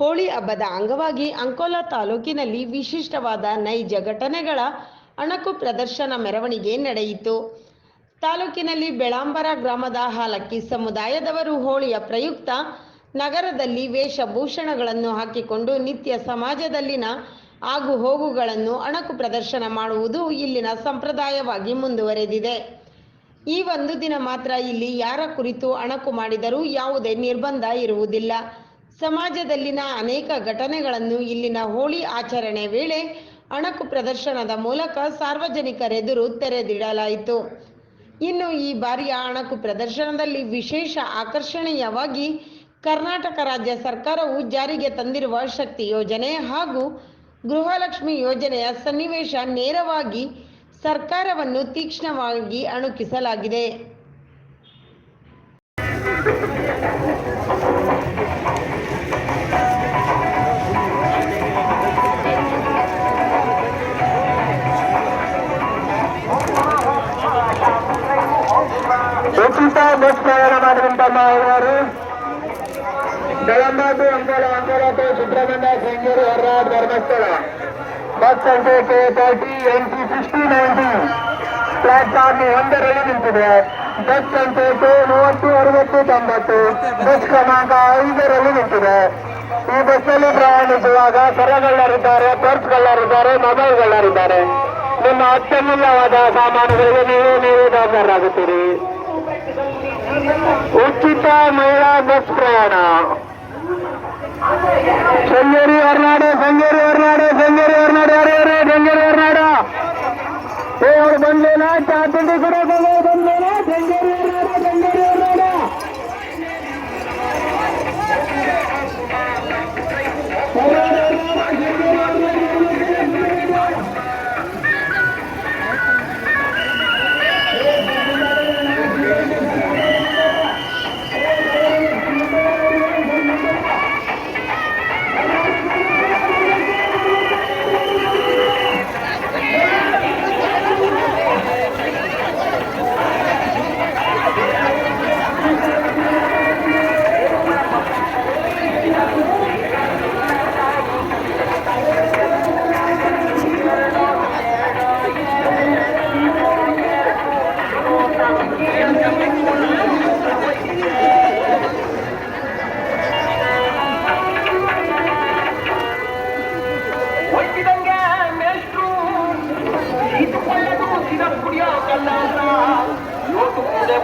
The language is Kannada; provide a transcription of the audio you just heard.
ಹೋಳಿ ಹಬ್ಬದ ಅಂಗವಾಗಿ ಅಂಕೋಲಾ ತಾಲೂಕಿನಲ್ಲಿ ವಿಶಿಷ್ಟವಾದ ನೈಜ ಘಟನೆಗಳ ಅಣಕು ಪ್ರದರ್ಶನ ಮೆರವಣಿಗೆ ನಡೆಯಿತು. ತಾಲೂಕಿನಲ್ಲಿ ಬೆಳಾಂಬರ ಗ್ರಾಮದ ಹಾಲಕ್ಕಿ ಸಮುದಾಯದವರು ಹೋಳಿಯ ಪ್ರಯುಕ್ತ ನಗರದಲ್ಲಿ ವೇಷಭೂಷಣಗಳನ್ನು ಹಾಕಿಕೊಂಡು ನಿತ್ಯ ಸಮಾಜದಲ್ಲಿನ ಆಗು ಹೋಗುಗಳನ್ನು ಅಣಕು ಪ್ರದರ್ಶನ ಮಾಡುವುದು ಇಲ್ಲಿನ ಸಂಪ್ರದಾಯವಾಗಿ ಮುಂದುವರೆದಿದೆ. ಈ ಒಂದು ದಿನ ಮಾತ್ರ ಇಲ್ಲಿ ಯಾರ ಕುರಿತು ಅಣಕು ಮಾಡಿದರೂ ಯಾವುದೇ ನಿರ್ಬಂಧ ಇರುವುದಿಲ್ಲ. ಸಮಾಜದಲ್ಲಿನ ಅನೇಕ ಘಟನೆಗಳನ್ನು ಇಲ್ಲಿನ ಹೋಳಿ ಆಚರಣೆ ವೇಳೆ ಅಣಕು ಪ್ರದರ್ಶನದ ಮೂಲಕ ಸಾರ್ವಜನಿಕರೆದುರು ತೆರೆದಿಡಲಾಯಿತು. ಇನ್ನು ಈ ಬಾರಿಯ ಅಣಕು ಪ್ರದರ್ಶನದಲ್ಲಿ ವಿಶೇಷ ಆಕರ್ಷಣೀಯವಾಗಿ ಕರ್ನಾಟಕ ರಾಜ್ಯ ಸರ್ಕಾರವು ಜಾರಿಗೆ ತಂದಿರುವ ಶಕ್ತಿ ಯೋಜನೆ ಹಾಗೂ ಗೃಹಲಕ್ಷ್ಮಿ ಯೋಜನೆಯ ಸನ್ನಿವೇಶ ನೇರವಾಗಿ ಸರ್ಕಾರವನ್ನು ತೀಕ್ಷ್ಣವಾಗಿ ಅಣುಕಿಸಲಾಗಿದೆ. ಉಚಿತ ಬಸ್ ಪ್ರಯಾಣ ಮಾಡುವಂತ ಅವರು ಬೆಳಂಬಾಟು ಅಂಕೋಲ ಅಂಕೋಲ ಟು ಸುಬ್ರಹ್ಮಣ್ಯ ಶೃಂಗೇರಿ ಹೊರನಾಡ್ ಧರ್ಮಸ್ಥಳ. ಬಸ್ ಸಂಖ್ಯೆ K thirty N C sixty nineteen platform ಒಂದರಲ್ಲಿ ನಿಂತಿದೆ. ಬಸ್ ಸಂಖ್ಯೆ ಕೆ ಮೂವತ್ತು, ಅರವತ್ತು, ತೊಂಬತ್ತು. ಬಸ್ ಕ್ರಮಾಂಕ ಐದರಲ್ಲಿ ನಿಂತಿದೆ. ಈ ಬಸ್ನಲ್ಲಿ ಪ್ರಯಾಣಿಸುವಾಗ ಸರಗಳ್ಳರಿದ್ದಾರೆ, ಪರ್ಸ್ಗಳ್ಳರಿದ್ದಾರೆ ಮೊಬೈಲ್ಗಳರಿದ್ದಾರೆ ನಿಮ್ಮ ಅತ್ಯಮೂಲ್ಯವಾದ ಸಾಮಾನುಗಳಿಗೆ ನೀವೇ ನೀವೇ ಜವಾಬ್ದಾರರಾಗುತ್ತೀರಿ ಉಚಿತ ಮಹಿಳಾ ಬಸ್ ಪ್ರಯಾಣ ಶೃಂಗೇರಿ ಹೊರನಾಡು ಶೃಂಗೇರಿ ಹೊರನಾಡು ಶೃಂಗೇರಿ ಹೊರನಾಡು ಯಾರು ಯಾರು ಶೃಂಗೇರಿ ಹೊರನಾಡು ಏ ಅವ್ರು ಬಂದೇನ ಚಾ ತಿಂಡಿ ಕೂಡ ಬಂದೇನ ಶೃಂಗೇರಿ ಹೊರನಾಡು ಶೃಂಗೇರಿ